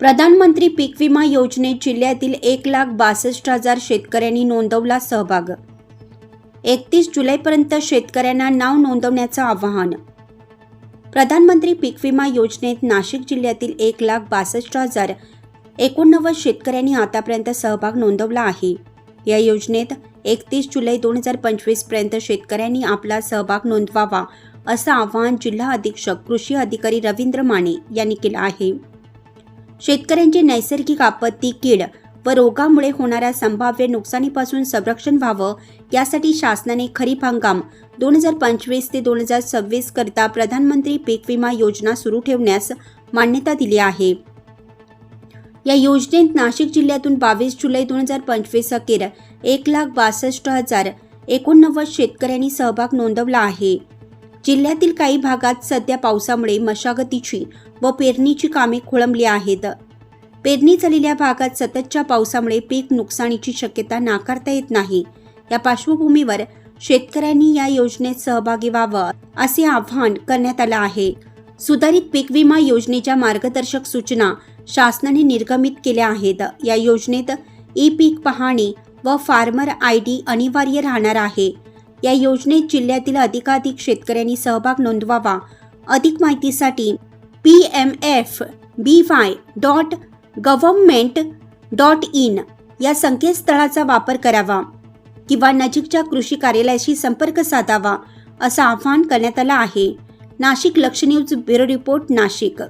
प्रधानमंत्री पीक विमा योजनेत जिल्ह्यातील एक लाख बासष्ट हजार शेतकऱ्यांनी नोंदवला सहभाग. एकतीस जुलैपर्यंत शेतकऱ्यांना नाव नोंदवण्याचं आवाहन. प्रधानमंत्री पीक विमा योजनेत नाशिक जिल्ह्यातील एक लाख बासष्ट हजार एकोणनव्वद शेतकऱ्यांनी आतापर्यंत सहभाग नोंदवला आहे. या योजनेत एकतीस जुलै दोन हजार पंचवीसपर्यंत शेतकऱ्यांनी आपला सहभाग नोंदवावा असं आवाहन जिल्हा अधीक्षक कृषी अधिकारी रवींद्र माने यांनी केलं आहे. शेतकऱ्यांची नैसर्गिक आपत्ती कीड व रोगामुळे होणाऱ्या संभाव्य नुकसानीपासून संरक्षण व्हावं यासाठी शासनाने खरीप हंगाम दोन हजार पंचवीस ते दोन हजार सव्वीस करता प्रधानमंत्री पीक विमा योजना सुरू ठेवण्यास मान्यता दिली आहे. या योजनेत नाशिक जिल्ह्यातून बावीस जुलै दोन हजार पंचवीस अखेर एक लाख बासष्ट हजार एकोणनव्वद शेतकऱ्यांनी सहभाग नोंदवला आहे. जिल्ह्यातील काही भागात सध्या पावसामुळे मशागतीची व पेरणीची कामे खोळंबली आहेत. पेरणी झालेल्या भागात सततच्या पावसामुळे पीक नुकसानीची शक्यता नाकारता येत नाही. या पार्श्वभूमीवर शेतकऱ्यांनी या योजनेत सहभागी व्हावं असे आवाहन करण्यात आलं आहे. सुधारित पीक विमा योजनेच्या मार्गदर्शक सूचना शासनाने निर्गमित केल्या आहेत. या योजनेत ई पीक पाहणी व फार्मर आय डी अनिवार्य राहणार आहे. या योजनेत जिल्ह्यातील अधिकाधिक शेतकऱ्यांनी सहभाग नोंदवावा. अधिक माहितीसाठी P M F B Y dot government dot in या संकेतस्थळाचा वापर करावा किंवा नजीकच्या कृषी कार्यालयाशी संपर्क साधावा असं आवाहन करण्यात आलं आहे. नाशिक लक्ष न्यूज ब्युरो रिपोर्ट नाशिक.